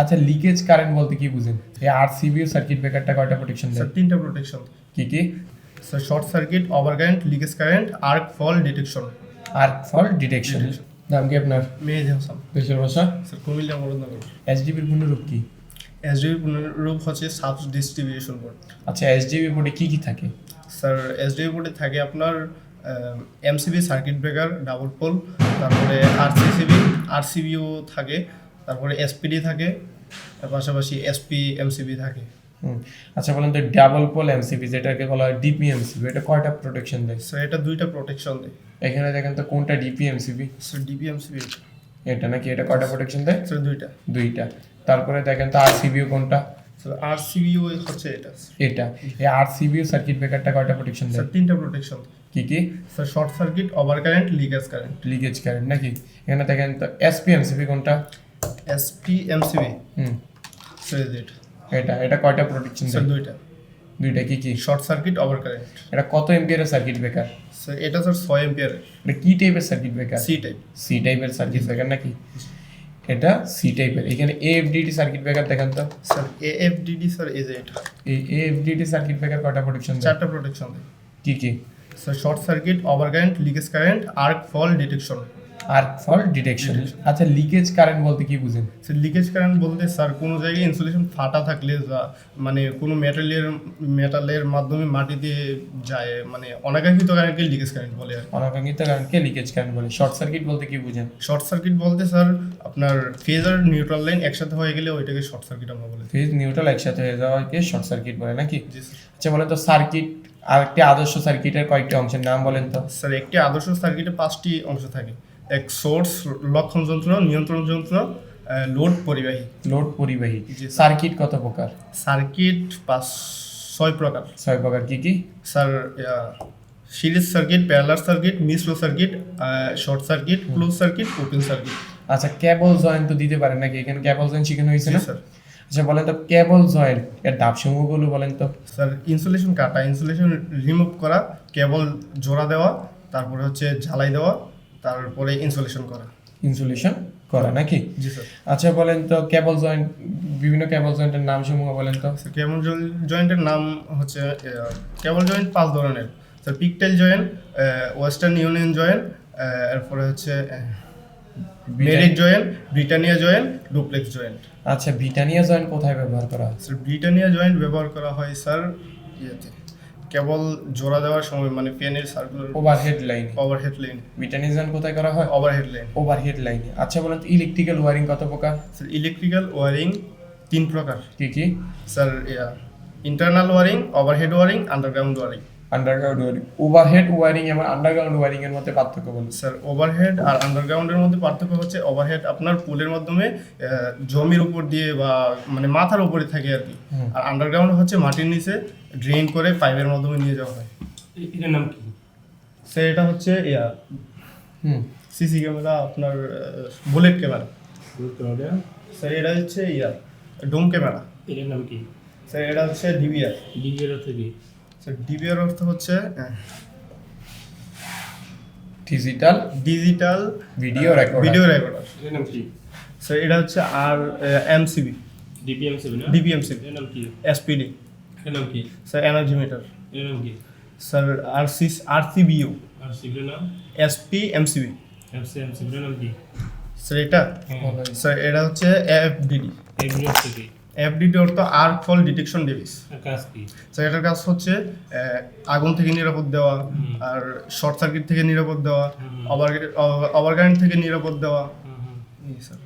আচ্ছা leakage current বলতে কি বুঝেন? এই আরসিবি সার্কিট ব্রেকারটা কয়টা প্রোটেকশন স্যার দেয় তিনটা প্রোটেকশন কি কি? Sir short circuit over current leakage current arc fault detection arc fault detection নাম কি আপনার? মেহেদি হাসান। দেশের ভাষা? স্যার কুমিল্লা মরদনগর এসডিবির পূর্ণরূপ কি? এসডিবি পুনরূপ হচ্ছে সাব ডিস্ট্রিবিউশন বোর্ড আচ্ছা এসডিবি বোর্ডে কি কি থাকে? স্যার এসডিবি বোর্ডে থাকে আপনার MCB circuit breaker double pole তারপরে আরসিসিবি আরসিবিও থাকে। তারপরে এসপিডি থাকে তার পাশাপাশি এসপি এমসিবি থাকে। আচ্ছা বলেন তো ডাবল পোল এমসিবি যেটাকে বলা হয় ডিপি এমসিবি এটা কয়টা প্রোটেকশন দেয়? স্যার এটা দুইটা প্রোটেকশন দেয়। এখানে দেখেন তো কোনটা DP MCB sir DB MCB এটা। নাকি এটা কয়টা প্রোটেকশন দেয়? স্যার দুইটা। দুইটা। তারপরে দেখেন তো আরসিবিও কোনটা? স্যার আরসিবিও হচ্ছে এটা। এটা। এই আরসিবিও সার্কিট ব্রেকারটা কয়টা প্রোটেকশন স্যার দেয়? তিনটা প্রোটেকশন কি কি? Sir short circuit over current leakage current leakage current নাকি? এখানে দেখেন তো এসপি এমসিবি কোনটা? SP MCB hmm. এটা এটা কয়টা প্রোটেকশন স্যার দুইটা। দুইটা কি কি? শর্ট সার্কিট ওভার কারেন্ট এটা কত এমপিয়ারের সার্কিট ব্রেকার স্যার এটা স্যার ছয় এম্পিয়ারের এটা কি টাইপের circuit breaker C type C টাইপের সার্কিট ব্রেকার নাকি? এটা সি টাইপের এখানে এএফডিডি সার্কিট ব্রেকার দেখেন তো। স্যার এএফডিডি স্যার এই যে এটা এই এএফডিডি সার্কিট ব্রেকার কয়টা প্রোটেকশন চারটা প্রোটেকশন দেয়। কি কি? Sir short circuit over current leakage current arc fault detection আর ফল ডিটেকশন আচ্ছা লিকেজ কারেন্ট বলতে কি বুঝেন? স্যার লিকেজ কারেন্ট বলতে স্যার কোনো জায়গায় ইনসুলেশন ফাটা থাকলে মানে কোনো মেটালের মেটালের মাধ্যমে মাটিতে যায় মানে অনাকাঙ্ক্ষিত কারেন্টকে লিকেজ কারেন্ট বলে আর। অনাকাঙ্ক্ষিত কারেন্টকে লিকেজ কারেন্ট বলে। শর্ট সার্কিট বলতে কি বুঝেন? শর্ট সার্কিট বলতে স্যার আপনার ফেজ আর নিউট্রাল লাইন একসাথে হয়ে গেলে ওইটাকে শর্ট সার্কিট আমরা বলে। ফেজ নিউট্রাল একসাথে হয়ে যাওয়াকে শর্ট সার্কিট বলে নাকি? জি স্যার। আচ্ছা বলেন তো সার্কিট আর একটি আদর্শ সার্কিটের কয়েকটি অংশের নাম বলেন তো। স্যার একটি আদর্শ সার্কিটে পাঁচটি অংশ থাকে। এক সোর্স লক্ষণ যন্ত্র নিয়ন্ত্রণ যন্ত্র লোড পরিবাহী। লোড পরিবাহী। সার্কিট কত প্রকার? সার্কিট পাঁচ ছয় প্রকার। ছয় প্রকার কি কি? Sir series circuit parallel circuit মিশ্র circuit short circuit close circuit open circuit আচ্ছা কেবল জয়েন্ট তো দিতে পারেন নাকি? এখানে কেবল জয়েন্ট শিখানো হয়েছে না? স্যার আচ্ছা বলেন তো কেবল জয়েন্ট এর ডাব সমূহগুলো বলেন তো। স্যার ইনসুলেশন কাটা ইনসুলেশন রিমুভ করা কেবল জোড়া দেওয়া তারপরে হচ্ছে ঝালাই দেওয়া তারপরে ইনসুলেশন করা। ইনসুলেশন করা নাকি? জি স্যার। আচ্ছা বলেন তো কেবল জয়েন্ট বিভিন্ন কেবল জয়েন্টের নাম সমূহ বলেন তো। স্যার কেবল জয়েন্টের নাম হচ্ছে কেবল জয়েন্ট পাঁচ ধরনের। Sir pigtail joint Western Union joint এরপরে হচ্ছে married joint Britannia joint duplex joint আচ্ছা ব্রিটানিয়া জয়েন্ট কোথায় ব্যবহার করা হয়? স্যার ব্রিটানিয়া জয়েন্ট ব্যবহার করা হয় স্যার ইয়েতে। কেবল জোড়া দেওয়ার সময় মানে পেনের circular overhead line overhead line Britannia কোথায় করা হয়? ওভারহেড লাইন ওভারহেড লাইন আচ্ছা বলেন ইলেকট্রিক্যাল ওয়্যারিং কত প্রকার? স্যার ইলেকট্রিক্যাল ওয়্যারিং তিন প্রকার। কি কি? Sir internal wiring overhead wiring underground wiring underground wiring overhead wiring এবং আন্ডারগ্রাউন্ড ওয়ারিং এর মধ্যে পার্থক্য বলুন। স্যার ওভারহেড আর আন্ডারগ্রাউন্ডের মধ্যে পার্থক্য হচ্ছে ওভারহেড আপনার পুলের মাধ্যমে জমির উপর দিয়ে বা মানে মাথার উপরে থাকে আর কি। আর আন্ডারগ্রাউন্ড হচ্ছে মাটির নিচে ড্রেন করে পাইপের মাধ্যমে নিয়ে যাওয়া হয়। এটার নাম কি? স্যার এটা হচ্ছে ইয়া। হুম। সিসি ক্যামেরা আপনার বুলেট ক্যামেরা স্যার এটা হচ্ছে ইয়া ডোম ক্যামেরা এটার নাম কি? স্যার এটা হচ্ছে ডিবিআর ডিবিএর অর্থ কি? ডিবিআর অর্থ হচ্ছে digital digital video record video recorder নাম কি স্যার এটা হচ্ছে আর এমসিবি ডিবিএমসিবি না? ডিবিএমসিবি নাম কি এসপিডি নাম কি স্যার এনার্জি মিটার এটার নাম? কি স্যার আরসি আরসিবিইউ আর সিভির নাম এসপি এমসিবি এমসি এমসিবির নাম কি? স্যার এটা? স্যার এটা হচ্ছে এফডিডি কি এফডিডি অর্থ আর্ক ফল ডিটেকশন ডিভাইস আর কাজ কি? স্যার এটার কাজ হচ্ছে আগুন থেকে নিরাপদ দেওয়া আর শর্ট সার্কিট থেকে নিরাপদ দেওয়া ওভার কারেন্ট থেকে নিরাপদ দেওয়া। স্যার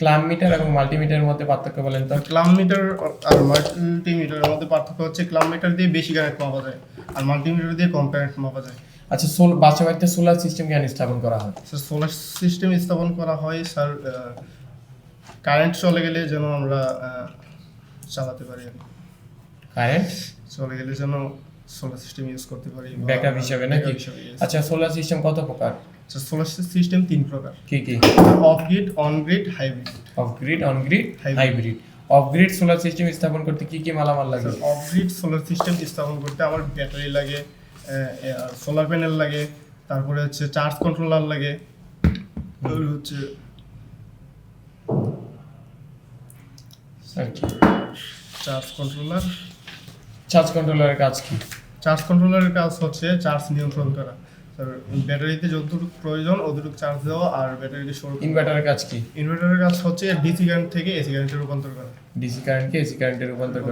ক্লাম মিটার এবং মাল্টিমিটারের মধ্যে পার্থক্য বলেন তো? ক্লাম মিটার আর মাল্টিমিটারের মধ্যে পার্থক্য হচ্ছে ক্লাম মিটার দিয়ে বেশি কারেন্ট মাপা যায় আর মাল্টিমিটার দিয়ে কম কারেন্ট মাপা যায়। আচ্ছা সোল বাসা বাড়িতে সোলার সিস্টেম কেন স্থাপন করা হয়? স্যার সোলার সিস্টেম স্থাপন করা হয় স্যার কারেন্ট চলে গেলে যেন আমরা চালাতে পারি। কি। কারেন্ট চলে গেলে যেন সোলার সিস্টেম ইউজ করতে পারি ব্যাকআপ হিসাবে নাকি? আচ্ছা সোলার সিস্টেম কত প্রকার? আচ্ছা সোলার সিস্টেম তিন প্রকার। কি কি? Off grid on grid hybrid off grid on grid hybrid off grid solar system স্থাপন করতে কি কি মালামাল লাগে? অফ গ্রিড সোলার সিস্টেম স্থাপন করতে আমার ব্যাটারি লাগে সোলার প্যানেল লাগে তারপরে হচ্ছে চার্জ কন্ট্রোলার লাগে হচ্ছে আর কি চার্জ কন্ট্রোলার চার্জ কন্ট্রোলারের কাজ কি? চার্জ কন্ট্রোলারের কাজ হচ্ছে চার্জ নিয়ন্ত্রণ করা। ব্যাটারিতে যতটুকু প্রয়োজন অতটুকু চার্জ দেওয়া আর ব্যাটারিতে সৌর ইনভার্টারের কাজ কি? ইনভার্টারের কাজ হচ্ছে ডিসি কারেন্ট থেকে এসি কারেন্টে রূপান্তর করা। ডিসি কারেন্টকে এসি কারেন্টে রূপান্তর করা।